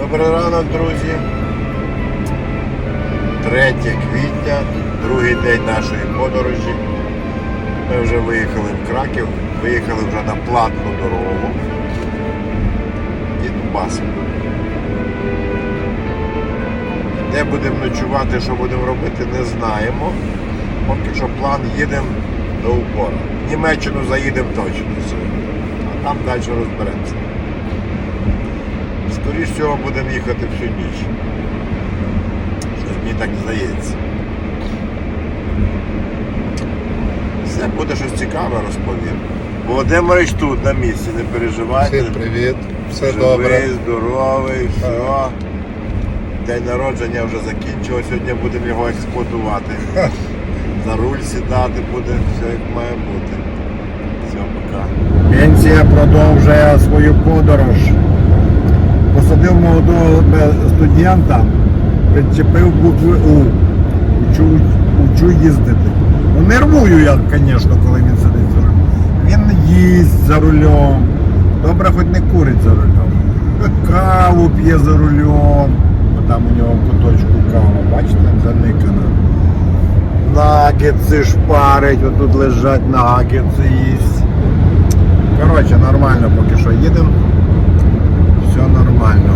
Добрий ранок, друзі. 3 квітня, другий день нашої подорожі. Ми вже виїхали в Краків, виїхали вже на платну дорогу. І Дубас. Де будемо ночувати, що будемо робити, не знаємо. Поки що план їдемо до упора. В Німеччину заїдемо точно. А там далі розберемося. Скоріше всього будемо їхати всю ніч. Щось Мені так здається. Все буде щось цікаве розповім. Володимирич тут на місці, не переживайте. Всім привіт, все Живий, добре. здоровий, все. День народження вже закінчилось, сьогодні будемо його експлуатувати. За руль сідати буде, все як має бути. Все, пока. Пенсія продовжує свою подорож. Посадив молодого студента, причепив букви У. Учу, учу їздити. Ну, нервую я, звісно, коли він сидить за рулем. Він їсть за рулем. Добре, хоч не курить за рулем. Каву п'є за рулем. Там у нього куточку кава, бачите, заникана. Нагетси шпарить, отут лежать нагетси їсть. Коротше, нормально поки що їдемо. Все нормально.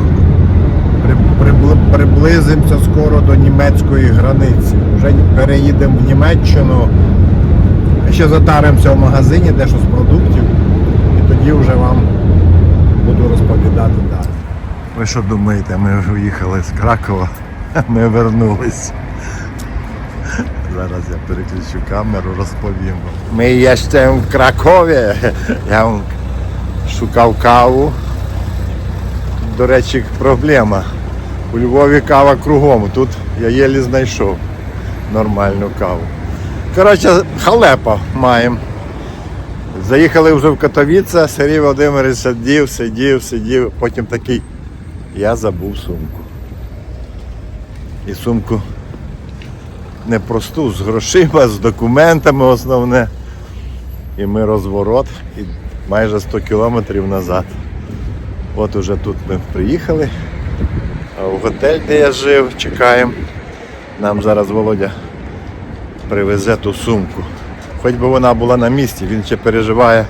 При, прибли- приблизимося скоро до німецької границі. Вже переїдемо в Німеччину. Ще затаримося в магазині, дещо з продуктів. І тоді вже вам буду розповідати далі. Ви що думаєте, ми виїхали з Кракова, ми вернулись. Зараз я переключу камеру, розповім вам. Ми є ще в Кракові. Я вам шукав каву. До речі, проблема. У Львові кава кругом. Тут я єлі знайшов нормальну каву. Коротше, халепа маємо. Заїхали вже в Катовіце, Сергій Володимирович сидів, сидів, сидів, потім такий. Я забув сумку. І сумку непросту, з грошима, з документами основне. І ми розворот і майже 100 кілометрів назад. От уже тут ми приїхали. В готель, де я жив, чекаємо. Нам зараз Володя привезе ту сумку. Хоч би вона була на місці, він ще переживає,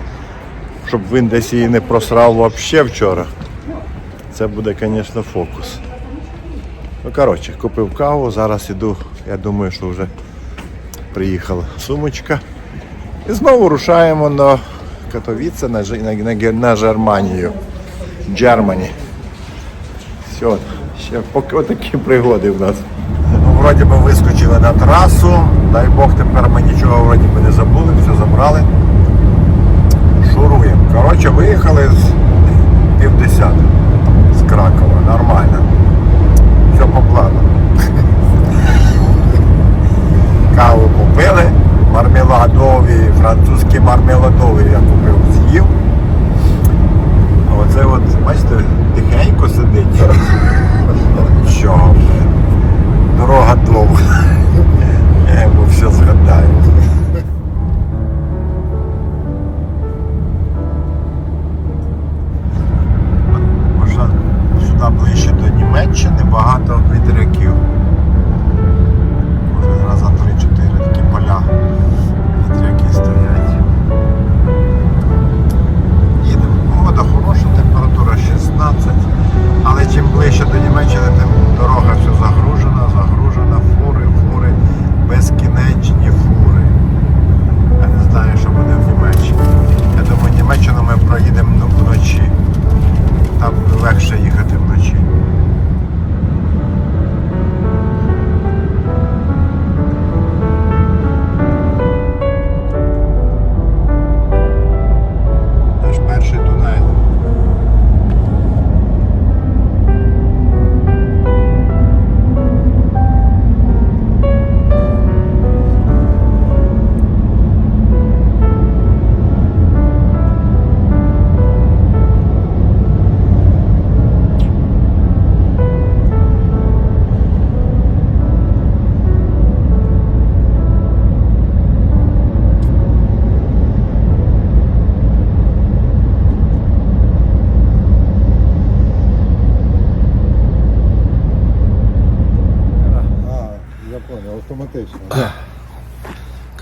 щоб він десь її не просрав взагалі вчора. Це буде, звісно, фокус. Ну, коротше, купив каву, зараз іду, я думаю, що вже приїхала сумочка. І знову рушаємо на Катовіце, на, на, на, на Жерманію. Джермані. Все, ще поки отакі пригоди в нас. Ну, вроді би вискочили на трасу. Дай Бог, тепер ми нічого вроді би не забули, все забрали. Шуруємо. Коротше, виїхали з півдесятого з Кракова. Нормально. Все по плану. Каву купили, мармеладові, французькі мармеладові я купив, з'їв. Оце от, бачите, тихенько сидить. Що? Дорога довга. Я йому все згадаю. Можна сюди ближче до Німеччини багато вітряків.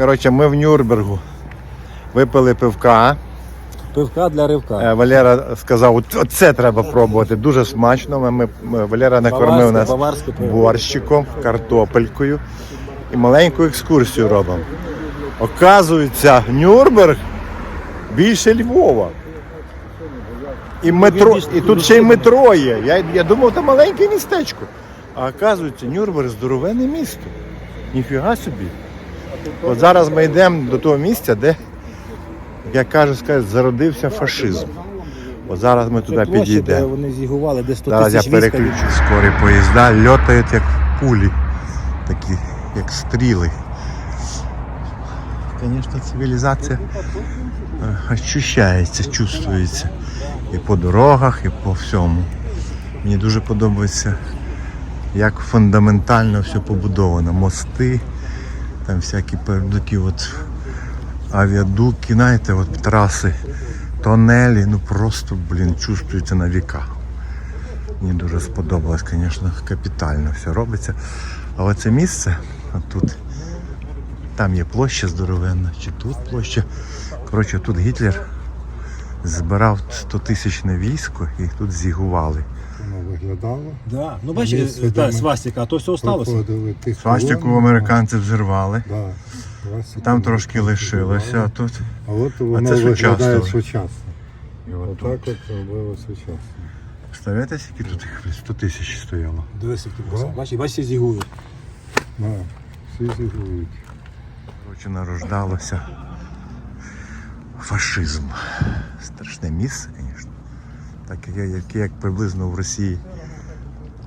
Коротше, ми в Нюрнбергу випили пивка. Пивка для ривка. Е, Валера сказав, «От- оце треба пробувати. Дуже смачно. Ми, ми- Валера накормив нас баварське пиво. борщиком, картопелькою і маленьку екскурсію робимо. Оказується, Нюрнберг більше Львова. І, метро, і тут ще й метро є. Я, я думав, це маленьке містечко. А оказується, Нюрнберг здоровенне місто. Ніфіга собі. От зараз ми йдемо до того місця, де, як кажуть, зародився фашизм. От зараз ми туди підійдемо. вони зігували, де 100 Зараз я переключу. Скорі поїзда льотають як пулі, такі, як стріли. Звісно, цивілізація е, ощущається, чувствується. І по дорогах, і по всьому. Мені дуже подобається, як фундаментально все побудовано. Мости, там всякі такі от авіадуки, знаєте, от траси, тонелі, ну просто, блін, чувствується на віка. Мені дуже сподобалось, звісно, капітально все робиться. Але це місце, тут, там є площа здоровенна, чи тут площа. Коротше, тут Гітлер збирав 100 тисячне військо і тут зігували. Виглядало. Да. Ну бачиш, та, свастика, а то все осталося. Проходили Свастику американці взірвали. Да. свастику Там трошки американці лишилося, а тут. А от воно це виглядає сучасно. сучасно. І от Отак тут. от робили сучасно. Представляєте, скільки тут їх 100 тисяч стояло? Дивися, які. Бачиш, бачиш, зігують. Да. Всі зігрують. Коротше, нарождалося фашизм. Страшне місце, Так як, як, приблизно в Росії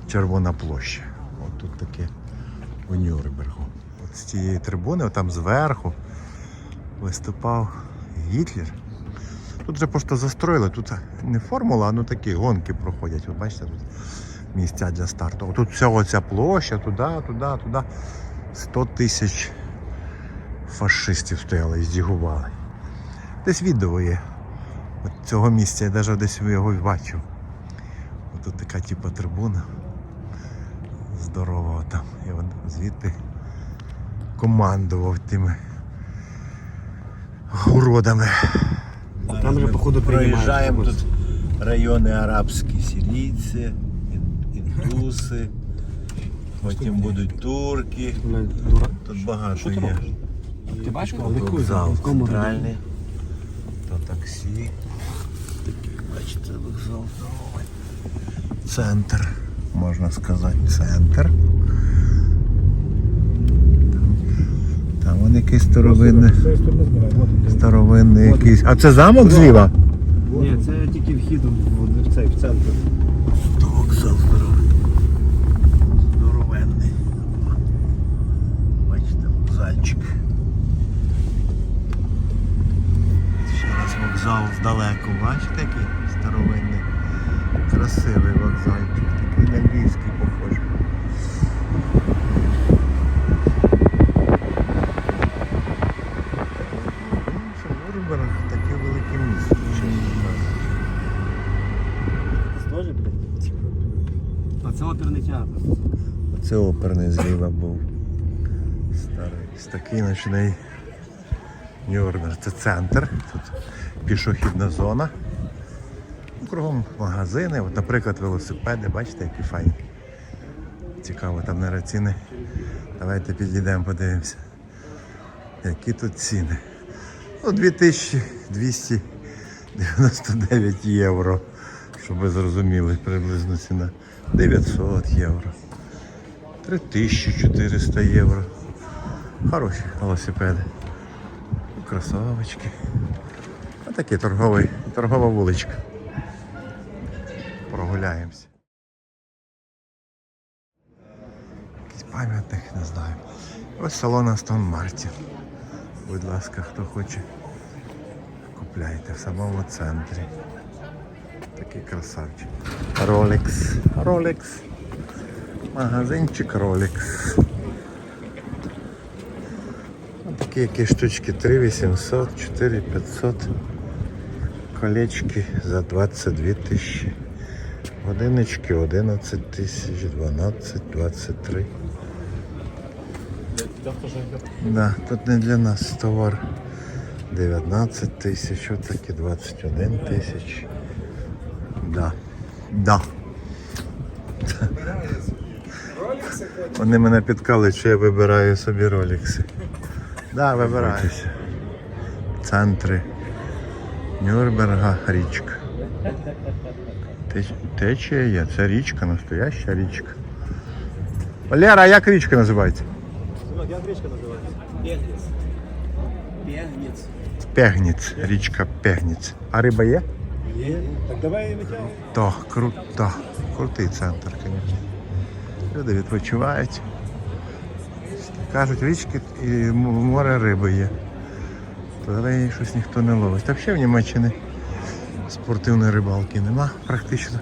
Червона площа. От тут таке у Нюрнбергу. От з цієї трибуни, там зверху, виступав Гітлер. Тут вже просто застроїли, тут не формула, а ну такі гонки проходять. Ви бачите, тут місця для старту. Тут вся оця площа, туди, туди, туди. 100 тисяч фашистів стояли і здігували. Десь відео є от цього місця, я навіть десь його і бачив. Тут така типа трибуна здорова там. І от звідти командував тими уродами. Там вже, походу, проїжджаємо тут райони арабські, сирійці, ін- індуси, потім будуть турки. Тут багато є. Ти бачиш? Вокзал центральний, то таксі. Бачите, вокзал здоровий. Центр, можна сказати, центр. Там, вон якийсь старовинний, старовинний якийсь. А це замок зліва? Ні, це тільки вхід в, в цей в центр. То вокзал здоровий. Здоровенний. Бачите, вокзальчик. Ще раз вокзал здалеку. Бачите, який старовинний. Красивий вокзальчик. Такий на львівський похожий. Ну, що Нюрнберг таке велике місто. чесно кажучи. Теж, блядь? А це оперний театр. Це оперний зліва був. Старий. Ось такий ночний Нюрнберг. Це центр. Тут пішохідна зона. Ну, Кругом магазини. От, наприклад, велосипеди, бачите, які файні. Цікаво, там наверное, ціни. Давайте підійдемо, подивимося. Які тут ціни. Ну, 2299 євро. Щоб ви зрозуміли приблизно ціна. 900 євро. 3400 євро. Хороші велосипеди. Кросовочки. А такий торговий, торгова вуличка. Прогуляємося. Якийсь пам'ятник, не знаю. Ось салон Астон Мартін. Будь ласка, хто хоче, купляйте в самому центрі. Такий красавчик. Rolex. Rolex. Магазинчик Rolex. Такі які штучки 3800, 4500. Колечки за 22 тисячі. Годиночки 11 тисяч, 12, 23. Да, тут не для нас товар. 19 тисяч, отакі 21 тисяч. Да. Да. Вони мене підкали, що я вибираю собі ролікси. Да, вибираю. Центри Нюрнберга річка. Теч- Течія є, це річка, настояща річка. Валера, а як річка називається? Як річка називається? Пегніц. Пегніц. Пегніц, річка Пегніц. А риба є? Є. Так давай її витягуй. Круто. Крутий центр, звісно. Люди відпочивають. Кажуть, річки і море риби є. Але її щось ніхто не ловить. Та взагалі в Німеччині спортивної рибалки нема практично.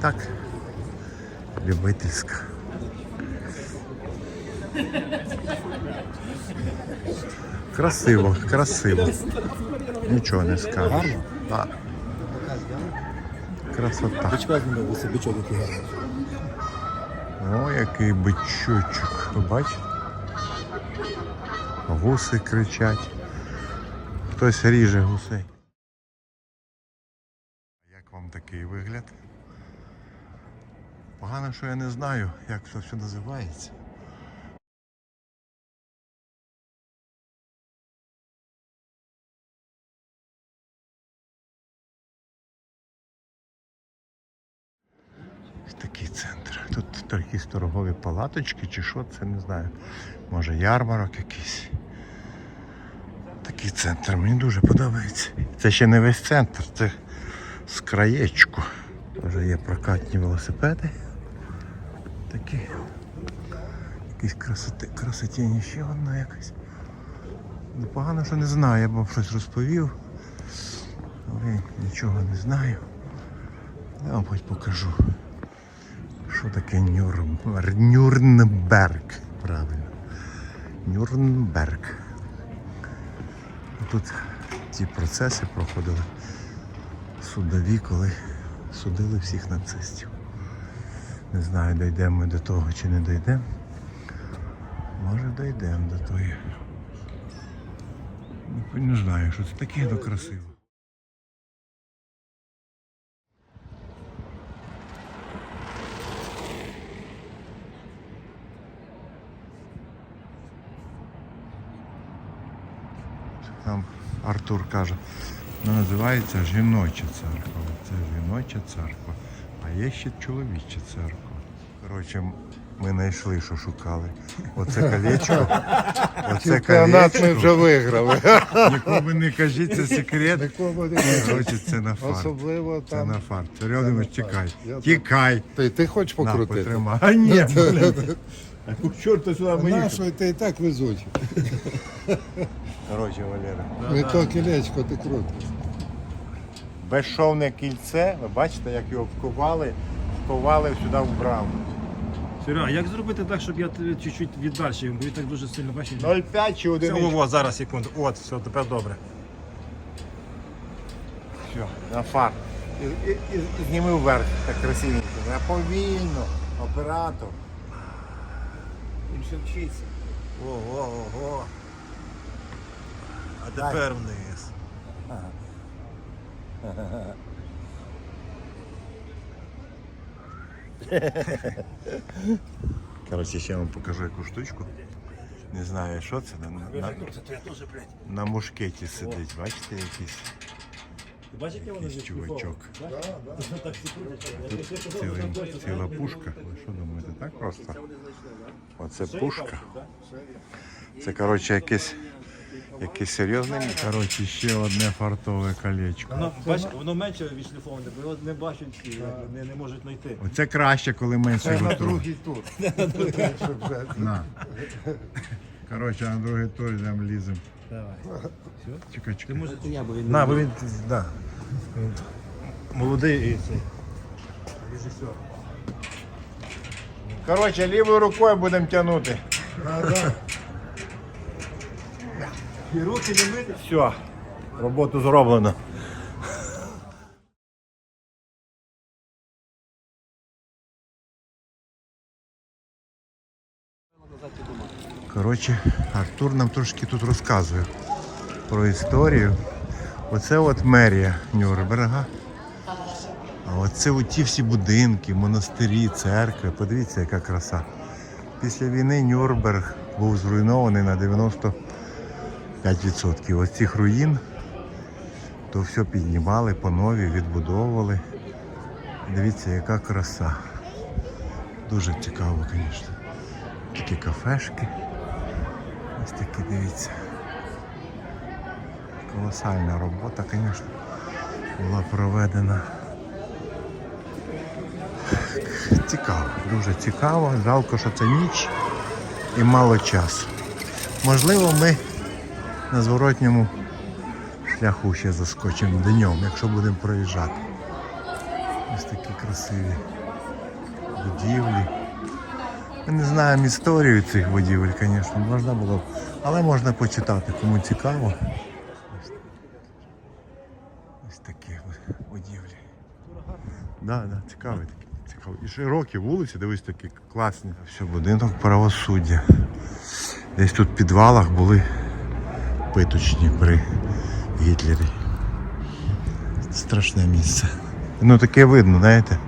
Так, любительська. Красиво, красиво. Нічого не скажеш. Так. Красота. Бичка зніми, ось бичок який гарний. О, який бичочок. Ви бачите? Гуси кричать. Хтось ріже гусей. Як вам такий вигляд? Погано, що я не знаю, як це все називається. Такий центр. Тут якісь торгові палаточки чи що, це не знаю. Може ярмарок якийсь. Такий центр мені дуже подобається. Це ще не весь центр, це з краєчку. Вже є прокатні велосипеди. Такі. Якісь красоти, красотіння ще одна якась. Непогано, що не знаю, я б вам щось розповів. Але нічого не знаю. Я вам хоч покажу. Що таке Нюрнберг? Нюрнберг, правильно. Нюрнберг. Тут ті процеси проходили судові, коли судили всіх нацистів. Не знаю, дійдемо ми до того чи не дійдемо. Може дійдемо до. Ну, Не знаю, що це таке, красиво. Там Артур каже, вона називається жіноча церква. Це жіноча церква, а є ще чоловіча церква. Коротше, ми знайшли, що шукали. Оце колечко. Оце Чемпіонат ми колечко. вже виграли. Нікому не кажіть, це секрет. Нікому не кажіть. Коротше, це на фарт. Особливо Це там. на фарт. Серйозно, тікай. Я Тікай. Ти, ти хочеш На, покрутити? потримай. А ні. А чорта сюди ми Нащо ти і так везучий? Коротше, Валера. Не то кілечко ти крутиш. Безшовне кільце, ви бачите, як його вкували, вкували сюди в браму. Серега, а як зробити так, щоб я тебе чуть-чуть віддальше, бо він так дуже сильно бачиш. 0,5 чи Це, 1 о, о, зараз, секунду. От, все, тепер добре. Все, на фар. І, і, і зніми вверх, так красивенько. Я повільно, оператор. Він ще вчиться. Ого, ого. А тепер вниз. Коротше, ще вам покажу яку штучку. Не знаю, що це. На, на, на мушкеті сидить, бачите, якийсь Ти бачиш, яке воно якийсь чувачок. Тут ціла, ціла пушка. Ви що думаєте, так просто? Оце пушка. Це, коротше, якесь, якесь серйозне. Коротше, ще одне фартове колечко. Воно, бачиш, воно менше відшліфоване, бо його не бачать всі, не, не можуть знайти. Оце краще, коли менше Це на його другий тур. Щоб вже- На. Коротше, на другий тур йдемо ліземо. Давай. Чекай, чекай. Може, це я, бо він На, бо він, да. молодий і цей. Режисер. Коротше, лівою рукою будемо тягнути. І руки не мити. Все, роботу зроблено. Коротше, Артур нам трошки тут розказує про історію. Оце от мерія Нюрнберга. А оце оті всі будинки, монастирі, церкви. Подивіться, яка краса. Після війни Нюрнберг був зруйнований на 95%. Ось цих руїн то все піднімали по нові, відбудовували. Дивіться, яка краса. Дуже цікаво, звісно. Такі кафешки. Ось такі дивіться. Колосальна робота, звісно, була проведена. Цікаво, дуже цікаво. Жалко, що це ніч і мало часу. Можливо, ми на зворотньому шляху ще заскочимо днем, якщо будемо проїжджати. Ось такі красиві будівлі. Ми не знаємо історію цих будівель, звісно, можна було але можна почитати, кому цікаво. Ось, такі будівлі. Да, да, цікаві такі. Цікаві. І широкі вулиці, дивись такі класні. Все, будинок правосуддя. Десь тут в підвалах були питочні при Гітлері. Страшне місце. Ну таке видно, знаєте?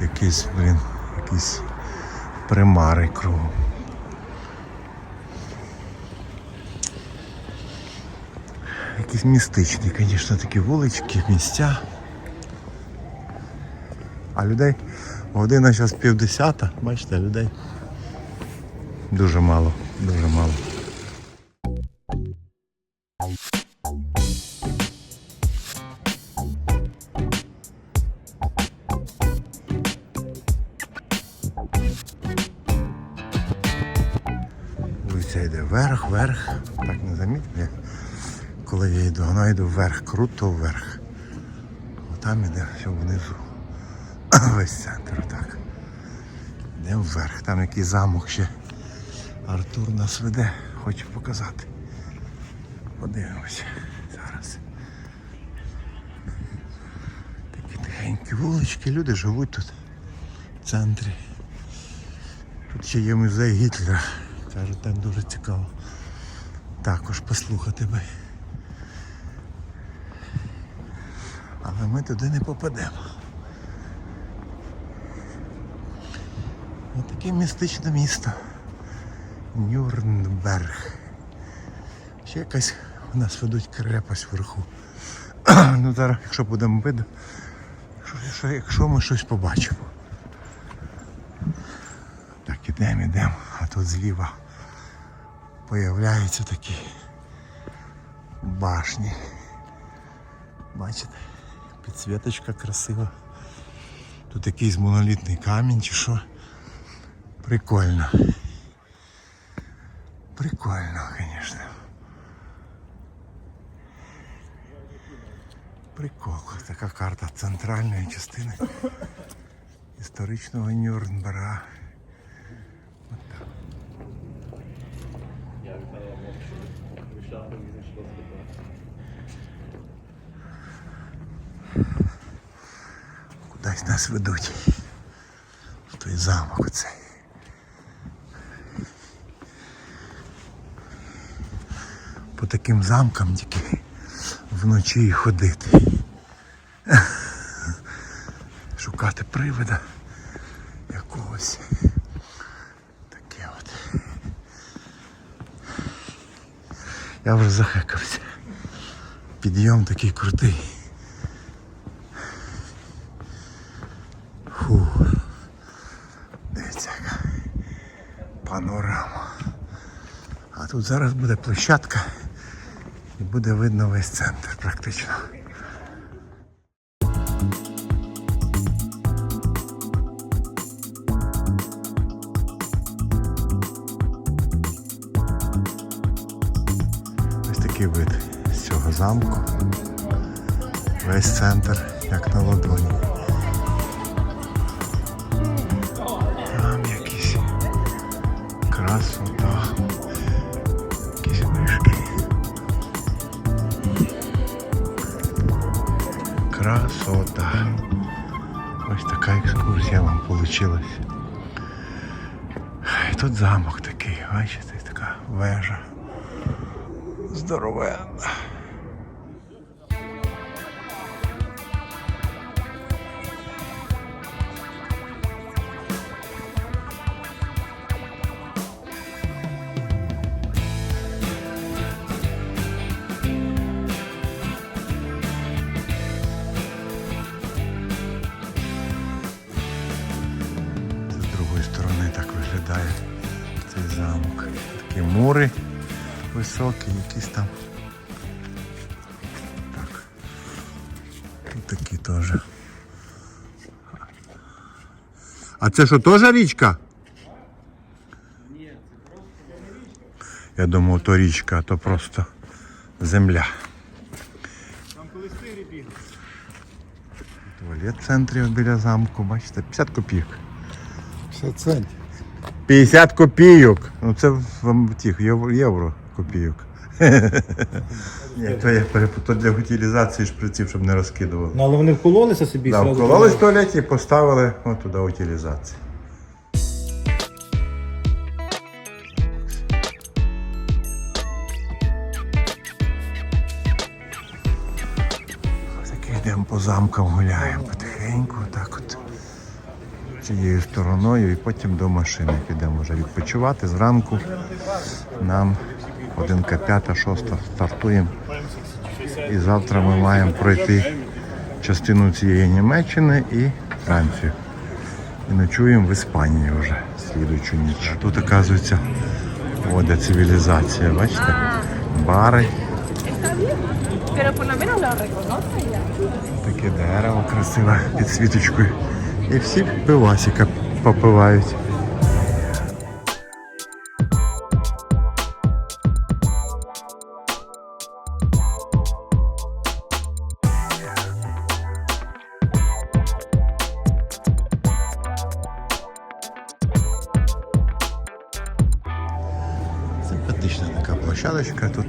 Якісь, блін, якісь примари кругом. Якісь містичні, звісно, такі вулички, місця. А людей година зараз півдесята, бачите, людей дуже мало, дуже мало. Вона йде вверх, круто вверх. Там іде все внизу. Весь центр так. Йдемо вверх. Там який замок ще. Артур нас веде, хоче показати. Подивимося зараз. Такі тихенькі вулички, люди живуть тут в центрі. Тут ще є музей Гітлера. Кажуть, там дуже цікаво. Також послухати би. Але ми туди не попадемо. Ось таке містичне місто. Нюрнберг. Ще якась у нас ведуть крепость вверху. ну зараз, якщо будемо видно, якщо, якщо, ми щось побачимо. Так, ідемо, ідемо, а тут зліва появляються такі башні. Бачите? Підсвіточка красива. Тут якийсь монолітний камінь чи що. Прикольно. Прикольно, звісно. Прикол. Така карта центральної частини історичного Нюрнберга. Кудись нас ведуть. В той замок оцей. По таким замкам тільки вночі ходити. Шукати привида якогось. Таке от. Я вже захекався. Підйом такий крутий. Фу. Дивіться, яка панорама. А тут зараз буде площадка і буде видно весь центр практично. Ось такий вид з цього замку. Весь центр як на ладоні. Красота. Якісь вишки. Красота. Ось така екскурсія вам вийшла. Тут замок такий, бачите, така вежа. Здоровенна. Високі, якісь там. Так. Тут такі теж. А це що теж річка? Я думав, то річка, а то просто земля. Там колись тигрі бігли. Туалет в центрі біля замку, бачите, 50 копійок. 50 центів. 50 копійок. Ну це в тих євро, євро копійок. Ні, то я перепутав для утилізації шприців, щоб не розкидували. Ну але вони вкололися собі Да, зразу вкололи в туалеті і поставили от туди утилізацію. Таки йдемо по замкам гуляємо потихеньку, так от. Цією стороною і потім до машини підемо вже відпочивати. Зранку нам годинка п'ята, шоста стартуємо. І завтра ми маємо пройти частину цієї Німеччини і Францію. І ночуємо в Іспанії вже слідуючу ніч. Тут, оказується, вода цивілізація, бачите? Бари, таке дерево красиве під світочкою. І всі пивасика попивають. Симпатична така площадочка, тут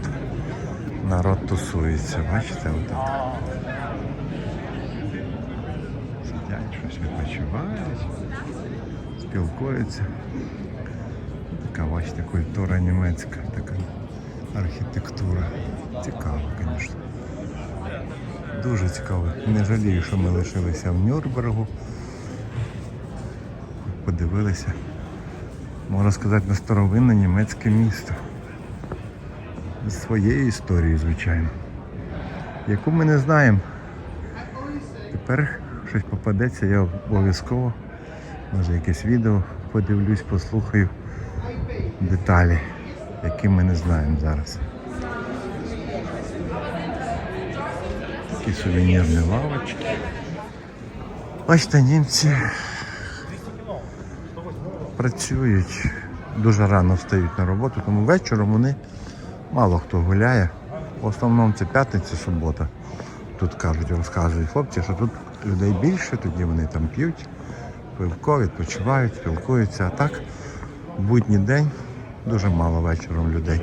народ тусується, бачите, отак. Сидять, щось відпочивають, спілкуються. Така, бачите, культура німецька, така архітектура. Цікаво, звісно. Дуже цікаво. Не жалію, що ми лишилися в Нюрнбергу. Подивилися, можна сказати, на старовинне німецьке місто. З своєю історією, звичайно. Яку ми не знаємо. Тепер щось попадеться, я обов'язково, може якесь відео подивлюсь, послухаю деталі, які ми не знаємо зараз. Такі сувенірні лавочки. Бачите, німці працюють, дуже рано встають на роботу, тому вечором вони мало хто гуляє. В основному це п'ятниця, субота. Тут кажуть, розказують хлопці, що тут людей більше, тоді вони там п'ють, пивко, відпочивають, спілкуються. А так, в будній день дуже мало вечором людей.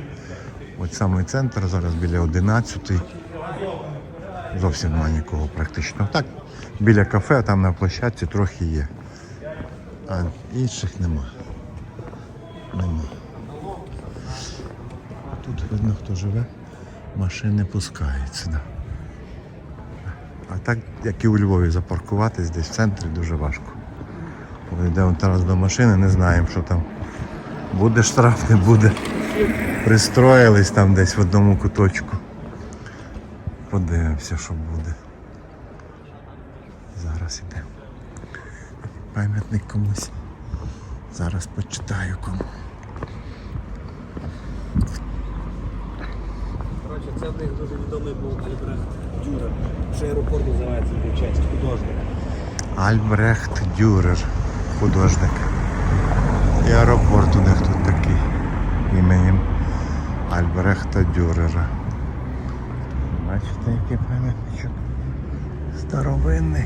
От самий центр зараз біля 11 зовсім немає нікого практично. Так, біля кафе, там на площадці трохи є. А інших нема. Нема. Тут видно, хто живе, машини пускають сюди. А так, як і у Львові, запаркуватись десь в центрі дуже важко. Коли йдемо зараз до машини, не знаємо, що там буде штраф, не буде. Пристроїлись там десь в одному куточку. Подивимося, що буде. Зараз йдемо. Пам'ятник комусь. Зараз почитаю кому. Це в них дуже відомий був Альбрехт Дюрер. Ще аеропорт називається в честь, художник. Альбрехт Дюрер, художник. І аеропорт у них тут такий іменем Альбрехта Дюрера. Бачите, який пам'ятничок старовинний.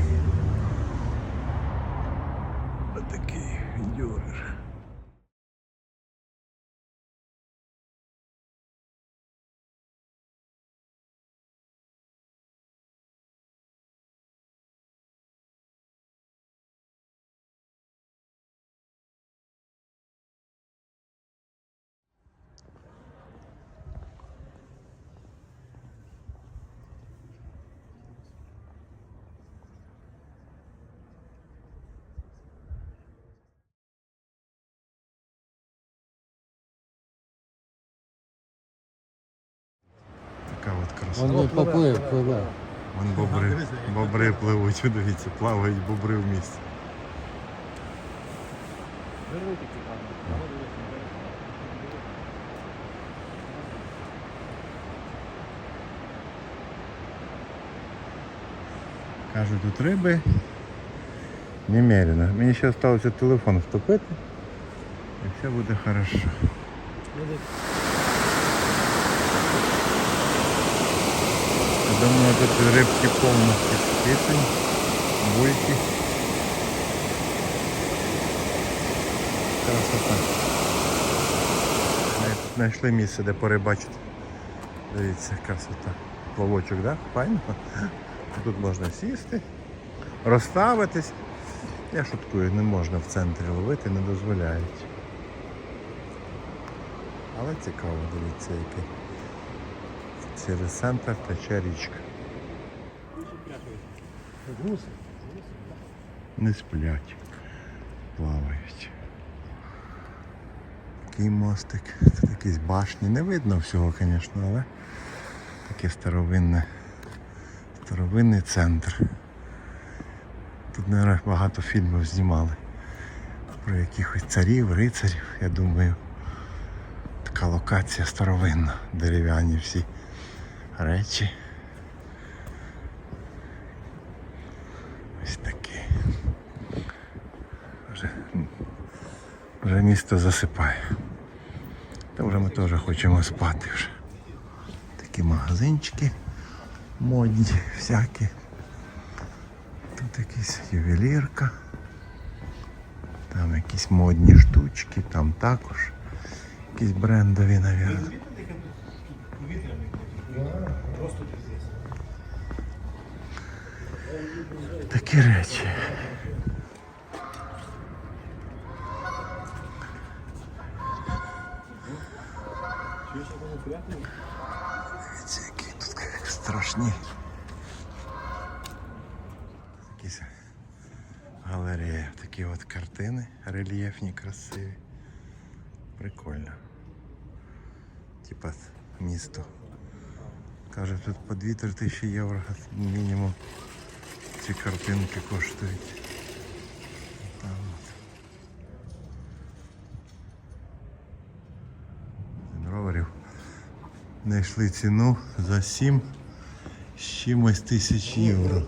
Он не поплив, пливе. Вон бобри, бобри пливуть, дивіться, плавають бобри в місті. Кажуть, тут риби немерено. Мені ще залишилося телефон втопити і все буде хорошо. Думаю, тут рибки повністю списані, бульки. Красота. Ми тут знайшли місце, де порибачити. Дивіться, красота. Ловочок, так? Да? Файно. Тут можна сісти, розставитись. Я шуткую, не можна в центрі ловити, не дозволяють. Але цікаво, дивіться, який. Через центр тече річка. Не сплять, плавають. Такий мостик, тут якісь башні. Не видно всього, звісно, але таке старовинне, старовинний центр. Тут, мабуть, багато фільмів знімали про якихось царів, рицарів, я думаю. Така локація старовинна, дерев'яні всі речі. Ось такі. Вже, вже місто засипає. Та вже ми теж хочемо спати вже. Такі магазинчики модні всякі. Тут якась ювелірка. Там якісь модні штучки, там також. Якісь брендові, мабуть. Такі речі. Дивіться, які тут страшні. Якісь галерея, такі от картини рельєфні, красиві. Прикольно. Типа місто. Каже, тут по 2-3 тисячі євро мінімум ці картинки коштують. Роверів. Знайшли ціну за 7 з чимось тисяч євро.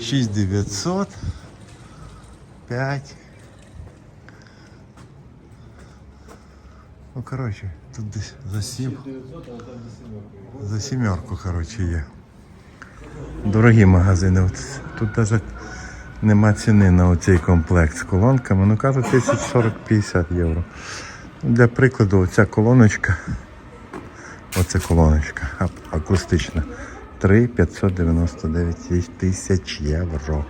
6900, 5. Ну, коротше, тут десь за 7. За сімерку, коротше, є. Дорогі магазини. От тут навіть нема ціни на оцей комплект з колонками. Ну кажуть, 1040-50 євро. Для прикладу, оця колоночка. Оце колоночка ак- акустична. 3 599 тисяч євро.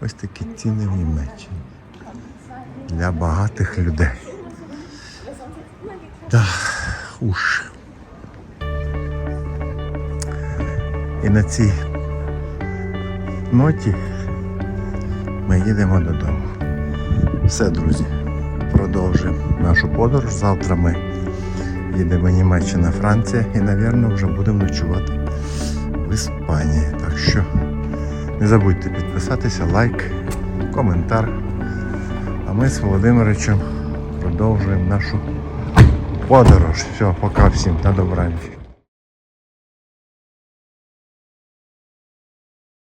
Ось такі ціни в Німеччині. Для багатих людей. Да, уж. І на цій ноті ми їдемо додому. Все, друзі, продовжуємо нашу подорож. Завтра ми їдемо Німеччина, Франція і, напевно, вже будемо ночувати в Іспанії. Так що не забудьте підписатися, лайк, коментар. А ми з Володимировичем продовжуємо нашу подорож. Все, пока всім на добраніч.